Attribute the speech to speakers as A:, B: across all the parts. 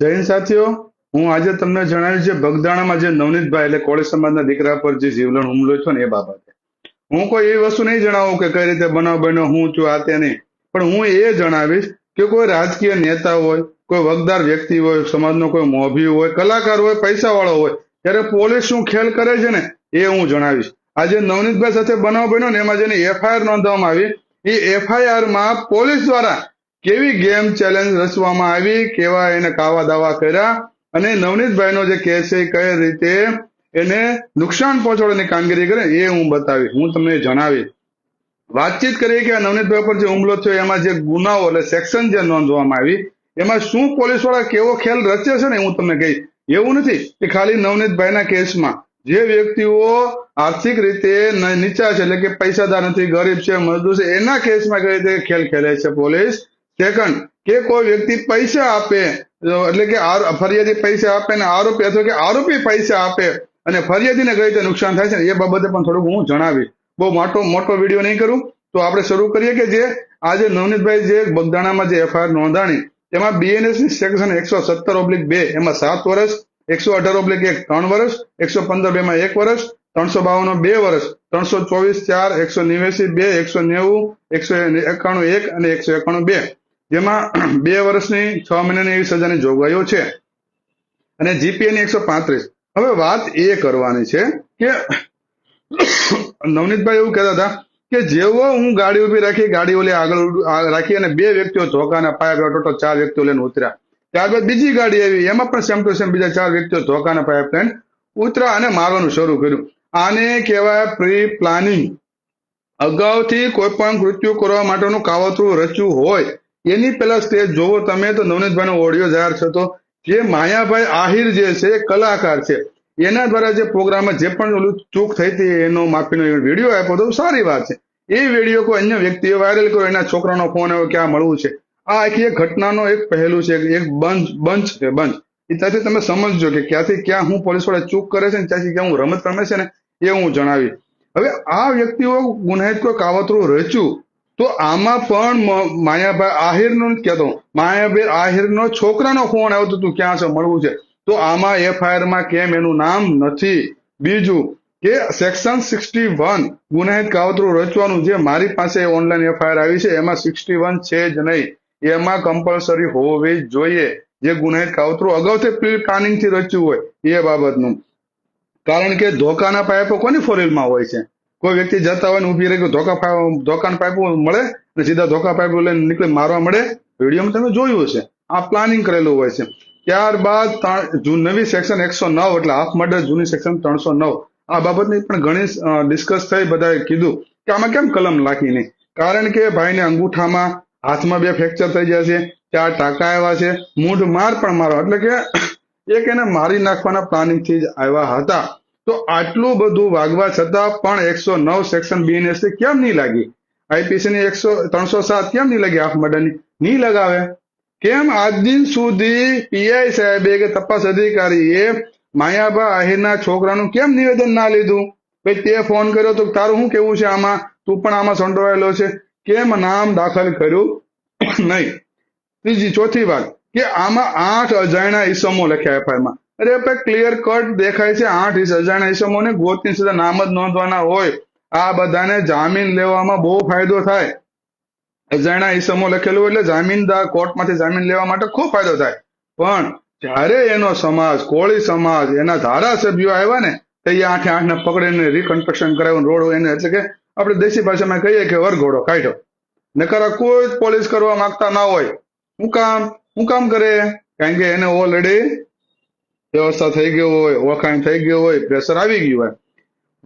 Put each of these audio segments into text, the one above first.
A: હિન્દ સાથીઓ. હું આજે તમને જણાવ્યું છે બગદાણામાં જે નવનીતભાઈ એટલે કોળી સમાજના દીકરા પર જે જીવલેણ હુમલો થયો ને એ બાબતે. હું કોઈ એવી વસ્તુ નહીં જણાવું કે કઈ રીતે બનાવ બન્યો, હું છું, આ તે નહીં. પણ હું એ જણાવીશ કે કોઈ રાજકીય નેતા હોય, કોઈ વગદાર વ્યક્તિ હોય, સમાજનો કોઈ મોભી હોય, કલાકાર હોય, પૈસાવાળો હોય, ત્યારે પોલીસ શું ખેલ કરે છે ને એ હું જણાવીશ. આજે નવનીતભાઈ સાથે બનાવ બન્યો ને એમાં જેની એફઆઈઆર નોંધવામાં આવી, એ એફઆઈઆરમાં પોલીસ દ્વારા કેવી ગેમ ચેલેન્જ રચવામાં આવી, કેવા એને કાવા દાવા કર્યા અને નવનીતભાઈનો જે કેસ છે કઈ રીતે એને નુકસાન પહોંચાડવાની કામગીરી કરે એ હું બતાવીશ, હું તમને જણાવીશ. વાતચીત કરીએ કે આ નવનીતભાઈ પર જે હુમલો થયો, એમાં જે ગુનાઓ એટલે સેક્શન જે નોંધવામાં આવી, એમાં શું પોલીસવાળા કેવો ખેલ રચે છે ને હું તમને કહીશ. એવું નથી કે ખાલી નવનીતભાઈના કેસમાં જે વ્યક્તિઓ આર્થિક રીતે નીચા છે, એટલે કે પૈસાદાર નથી, ગરીબ છે, મજદૂર છે, એના કેસમાં કઈ રીતે ખેલ ખેલે છે પોલીસ? સેકન્ડ કે કોઈ વ્યક્તિ પૈસા આપે એટલે કે ફરિયાદી પૈસા આપે અને આરોપી અથવા કે આરોપી પૈસા આપે અને ફરિયાદીને કઈ રીતે નુકસાન થાય છે એ બાબતે પણ થોડુંક હું જણાવીશ. બહુ મોટો મોટો વીડિયો નહીં કરું. તો આપણે શરૂ કરીએ કે જે આજે નવનીતભાઈ જે બગદાણામાં જે એફઆઈઆર નોંધાણી, તેમાં બીએનએસની સેક્શન એકસો સત્તર ઓબ્લિક બે, એમાં સાત વર્ષ, એકસો અઢાર ઓબ્લિક એક ત્રણ વર્ષ, એકસો પંદર બે માં એક વર્ષ, ત્રણસો બાવન બે વર્ષ, ત્રણસો ચોવીસ ચાર, એકસો નેવ્યાસી બે, એકસો નેવું, એકસો એકાણું એક અને એકસો એકાણું બે. જેમાં બે વર્ષની, છ મહિનાની એવી સજાની જોગવાઈઓ છે. અને જીપીએ ની એકસો પાંત્રીસ. હવે વાત એ કરવાની છે કે, નવનીતભાઈ એવું કહેતા હતા કે જેવો હું ગાડી ઊભી રાખી, ગાડી ઓલી આગળ રાખી અને બે વ્યક્તિઓ ધોકાના પાયા ટોટલ ચાર વ્યક્તિઓ લઈને ઉતર્યા. ત્યારબાદ બીજી ગાડી આવી, એમાં પણ સેમ ટુ સેમ બીજા ચાર વ્યક્તિઓ ધોકાના પાયા પ્લેન ઉતર્યા અને મારવાનું શરૂ કર્યું. આને કહેવાય પ્રી પ્લાનિંગ અગાઉથી કોઈ પણ કૃત્યુ કરવા માટેનું કાવતરું રચ્યું હોય એની પેલા સ્ટેજ જોવો તમે તો નવનીતભાઈનો ઓડિયો જાહેર થતો જે માયાભાઈ આહિર જે છે કલાકાર છે. એના દ્વારા જે પ્રોગ્રામમાં જે પણ ઓલું ચૂક થઈ હતી, એનો માફીનો વીડિયો આપ્યો તો સારી વાત છે. એ વીડિયો કોઈ અન્ય વ્યક્તિએ વાયરલ કર્યો, એના છોકરાનો ફોન આવ્યો, ક્યાં મળવું છે? આ આખી એક ઘટનાનો એક પહેલું છે, એક બંચ બંચ છે બંચ એ ત્યાંથી તમે સમજજો કે ક્યાંથી ક્યાં હું પોલીસવાળા ચૂક કરે છે ને ત્યાંથી ક્યાં હું રમત રમે છે ને, એ હું જણાવી હવે આ વ્યક્તિઓ ગુનાહિત કોઈ કાવતરું રચ્યું તો આમાં પણ માયાભાઈ આહિરનો નથી કહેતો. માયાભાઈ આહિરનો છોકરાનો ફોન આવ્યો તું ક્યાં છે, મળવું છે. તો આમાં એફઆઈઆરમાં કેમ એનું નામ નથી. બીજું કે સેક્શન સિક્સટી વન ગુનાહિત કાવતરું રચવાનું જે મારી પાસે ઓનલાઈન એફઆઈઆર આવી છે, એમાં સિક્સટી વન છે જ નહીં. એમાં કમ્પલસરી હોવી જોઈએ. જે ગુનાહિત કાવતરું અગાઉથી પ્રી પ્લાનિંગથી રચ્યું હોય, એ બાબતનું. કારણ કે ધોકાના પાઇપો કોની ફોરેલમાં હોય છે? કોઈ વ્યક્તિ જતા હોય ને ઊભી રહી ધોકા ધોકાના પાઇપો મળે અને સીધા ધોકા પાઇપો લઈને નીકળી મારવા મળે, વિડીયોમાં તમે જોયું હશે. આ પ્લાનિંગ કરેલું હોય છે. ત્યારબાદ નવી સેક્શન એકસો નવ એટલે હાફ મર્ડર જૂની સેક્શન ત્રણસો નવ. આ બાબતની પણ ઘણી ડિસ્કસ થઈ, બધાએ કીધું કે આમાં કેમ કલમ લાખી નહીં? કારણ કે ભાઈને અંગૂઠામાં હાથમાં બે ફ્રેક્ચર થઈ ગયા છે, ચાર ટાંકા આવ્યા છે, મૂઢ માર પણ મારો. એટલે કે એક એને મારી નાખવાના પ્લાનિંગથી જ આવ્યા હતા. તો આટલું બધું વાગવા છતાં પણ એકસો નવ સેક્શન બીએનએસ કેમ નહીં લાગી? આઈપીસી ની એકસો ત્રણસો સાત કેમ નહીં લાગી હાફ મર્ડરની? નહીં લગાવે. કેમ આજ દિન સુધી પીઆઈ સાહેબે કે તપાસ અધિકારીએ માયાબા આહિરના છોકરાનું કેમ નિવેદન ના લીધું? ભાઈ, તે ફોન કર્યો તો તારું શું કેવું છે આમાં? તું પણ આમાં સંડોવાયેલો છે. કેમ નામ દાખલ કર્યું? નહીં. ત્રીજી, ચોથી વાત. કે આમાં આઠ અજાણ્યા ઇસમો લખ્યા એફઆઈઆરમાં અરે આપણે ક્લિયર કટ દેખાય છે. આઠ ઈસ- અજાણ્યા ઈસમોને ગોતની સીધા નામ જ નોંધવાના હોય. આ બધાને જામીન લેવામાં બહુ ફાયદો થાય. અજાણા ઈસમો લખેલું એટલે જામીનદાર કોર્ટમાંથી જામીન લેવા માટે ખૂબ ફાયદો થાય. પણ જ્યારે એનો સમાજ, કોળી સમાજ, એના ધારાસભ્યો આવ્યા ને, તો એ આઠે આઠને પકડીને રિકન્સ્ટ્રક્શન કરાવ્યું રોડ એને એટલે કે આપણે દેશી ભાષામાં કહીએ કે વરઘોડો કાઢ્યો નકર કોઈ પોલીસ કરવા માંગતા ના હોય. હું કામ હું કામ કરે? કારણ કે એને ઓલરેડી વ્યવસ્થા થઈ ગયો હોય, ઓળખાણ થઈ ગયો હોય પ્રેશર આવી ગયું હોય.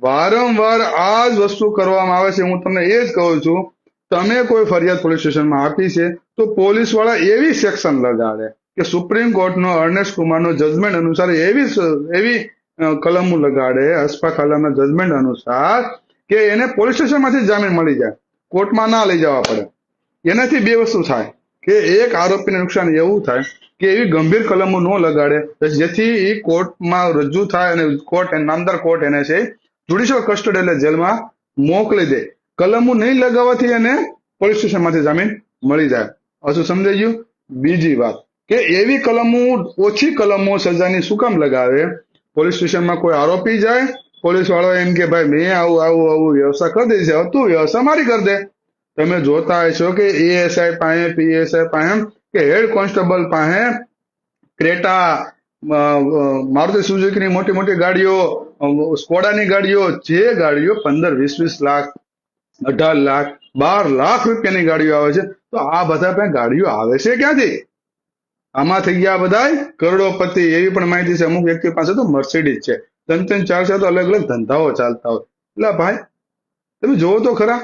A: વારંવાર આ જ વસ્તુ કરવામાં આવે છે. હું તમને એ જ કહું છું, તમે કોઈ ફરિયાદ પોલીસ સ્ટેશનમાં આપી છે, તો પોલીસવાળા એવી સેક્શન લગાડે કે સુપ્રીમ કોર્ટનો અર્નેશ કુમારનો જજમેન્ટ અનુસાર એવી એવી કલમ લગાડે અસ્પા કલમના જજમેન્ટ અનુસાર કે એને પોલીસ સ્ટેશનમાંથી જામીન મળી જાય. કોર્ટમાં ના લઈ જવા પડે. એનાથી બે વસ્તુ થાય. કે એક આરોપીને નુકસાન એવું થાય કે એવી ગંભીર કલમો ન લગાડે જેથી એ કોર્ટમાં રજૂ થાય અને કોર્ટ નામદાર કોર્ટ એને છે જ્યુડિશિયલ કસ્ટડી એટલે જેલમાં મોકલી દે. કલમો નહીં લગાવવાથી એને પોલીસ સ્ટેશનમાંથી જામીન મળી જાય. હજુ સમજાઈ ગયું? બીજી વાત કે એવી કલમો, ઓછી કલમો સજાની શું કામ લગાવે? પોલીસ સ્ટેશનમાં કોઈ આરોપી જાય પોલીસ વાળો એમ કે, ભાઈ, મેં આવું આવું આવું વ્યવસ્થા કરી દીધી છે હતું વ્યવસ્થા મારી કરી દે. તમે જોતા હશો કે એએસઆઈ પાસે પીએસઆઈ પાસે કે હેડ કોન્સ્ટેબલ પાસે ક્રેટા મારુતિ સુઝુકીની મોટી મોટી ગાડીઓ સ્કોડાની ગાડીઓ, જે ગાડીઓ પંદર, વીસ વીસ લાખ, અઢાર લાખ, બાર લાખ રૂપિયાની ગાડીઓ આવે છે, તો આ બધા પણ ગાડીઓ આવે છે ક્યાંથી? આમાં થઈ ગયા બધા કરોડોપતિ, એવી પણ માહિતી છે, અમુક વ્યક્તિ પાસે તો મર્સિડીઝ છે. ત્રણ ત્રણ, ચાર ચાર તો અલગ અલગ ધંધાઓ ચાલતા હોય. એટલે ભાઈ, તમે જોવો તો ખરા.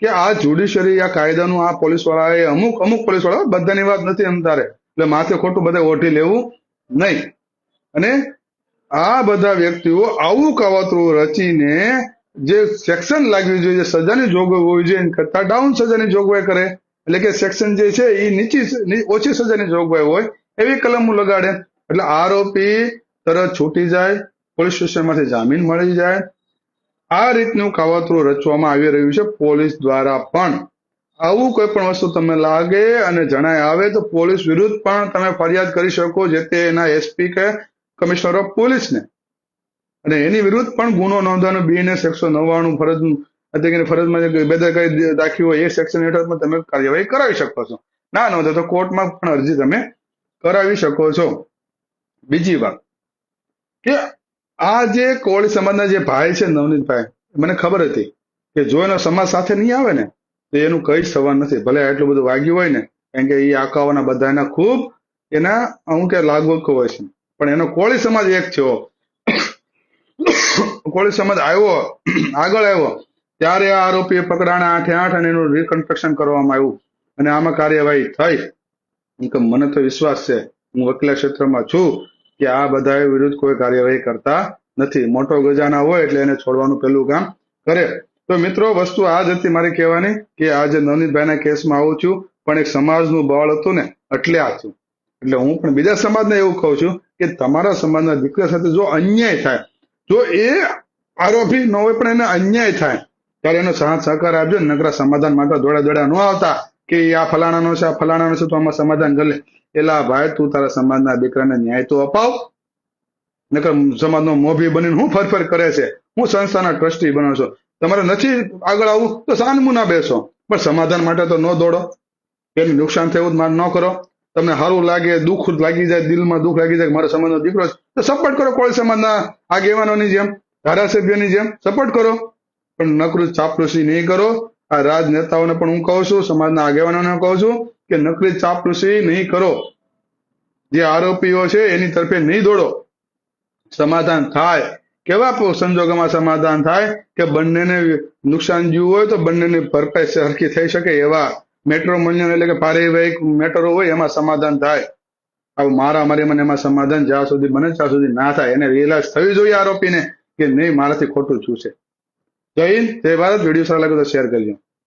A: કે આ જ્યુડિશરી આ કાયદાનું, આ પોલીસ વાળાએ અમુક અમુક પોલીસવાળા બધાની વાત નથી અંધારે એટલે માથે ખોટું બધા ઓઢી લેવું નહીં. અને આ બધા વ્યક્તિઓ આવું કાવતરું રચીને જે સેક્શન લાગવી જોઈએ સજાની જોગવાઈ હોવી જોઈએ કરતા ડાઉન સજાની જોગવાઈ કરે. એટલે કે સેક્શન જે છે એ નીચી ઓછી સજાની જોગવાઈ હોય, એવી કલમો લગાડે. એટલે આરોપી તરત છૂટી જાય, પોલીસ સ્ટેશનમાંથી જામીન મળી જાય આ રીતનું કાવતરું રચવામાં આવી રહ્યું છે. પોલીસ દ્વારા પણ આવું કોઈ પણ વસ્તુ તમને લાગે અને જણાય આવે તો પોલીસ વિરુદ્ધ પણ તમે ફરિયાદ કરી શકો જે તે એના એસપી કે કમિશનર ઓફ પોલીસને. અને એની વિરુદ્ધ પણ ગુનો નોંધવાનો બીએનએસ એકસો નવ્વાણું ફરજ અત્યારે ફરજમાં જે બેદરકારી દાખવી હોય એ સેક્શન હેઠળ તમે કાર્યવાહી કરાવી શકો છો. ના નોંધે તો કોર્ટમાં પણ અરજી તમે કરાવી શકો છો. બીજી વાત કે આ જે કોળી સમાજના જે ભાઈ છે નવનીતભાઈ, મને ખબર હતી કે જો એનો સમાજ સાથે નહીં આવે ને, તો એનું કઈ સવાર નથી. ભલે એટલું બધું વાગ્યું હોય ને કારણ કે એ આકાઓના બધા એના ખૂબ એના અમુક લાગવક હોય છે. પણ એનો કોળી સમાજ એક થયો કોળી સમાજ આવ્યો, આગળ આવ્યો, ત્યારે આ આરોપીએ પકડાણા આઠે આઠ અને એનું રિકન્સ્ટ્રક્શન કરવામાં આવ્યું. અને આમાં કાર્યવાહી થઈ. કે મને તો વિશ્વાસ છે. હું વકીલા ક્ષેત્રમાં છું. કે આ બધા વિરુદ્ધ કોઈ કાર્યવાહી કરતા નથી. મોટો ગજાના હોય એટલે એને છોડવાનું પેલું કામ કરે. તો મિત્રો, વસ્તુ આ જ હતી મારી કહેવાની કે આજે નવનીતભાઈના કેસમાં આવું છું પણ એક સમાજનું બળ હતું ને એટલે આ છું એટલે હું પણ બીજા સમાજને એવું કહું છું કે તમારા સમાજના દીકરા સાથે જો અન્યાય થાય, જો એ આરોપી ન હોય પણ એને અન્યાય થાય, ત્યારે એનો સાથ સહકાર આપજો નકરા સમાધાન માટે દોડા દોડા ન આવતા. કે આ ફલાણાનો છે, આ ફલાણાનો છે, તો આમાં સમાધાન કરી લે એલા ભાઈ, તું તારા સમાજના દીકરાને ન્યાય તો અપાવ. નકર સમાજનો મોભી બનીને હું ફરફર કરે છે. હું સંસ્થાના ટ્રસ્ટી બનો છું. તમારે નથી આગળ આવવું તો સાનમું ના બેસો. પણ સમાધાન માટે તો ન દોડો. એને નુકસાન થયું માન ન કરો. તમને સારું લાગે, દુઃખ લાગી જાય, દિલમાં દુઃખ લાગી જાય મારો સમાજનો દીકરો છે, તો સપોર્ટ કરો કોળી સમાજના આગેવાનોની જેમ, ધારાસભ્યોની જેમ સપોર્ટ કરો. પણ નકરું ચાપલુસી નહીં કરો. આ રાજનેતાઓને પણ હું કહું છું, સમાજના આગેવાનોને કહું છું કે નકલી ચાપલુસી નહીં કરો. જે આરોપીઓ છે, એની તરફે નહીં દોડો. સમાધાન થાય. કેવા સંજોગોમાં સમાધાન થાય કે બંનેને નુકસાન જેવું હોય તો બંનેની ભરપાઈ સરખી થઈ શકે એવા મેટ્રો મંજન એટલે કે પારિવારિક મેટરો હોય એમાં સમાધાન થાય. આવું મારા મારી મને એમાં સમાધાન જ્યાં સુધી બને ત્યાં સુધી ના થાય. એને રિયલાઇઝ થવી જોઈએ આરોપીને કે નહીં, મારાથી ખોટું છું છે. જય હિન્દ. જય ભારત. વીડિયો સારો લાગે તો શેર કરજો.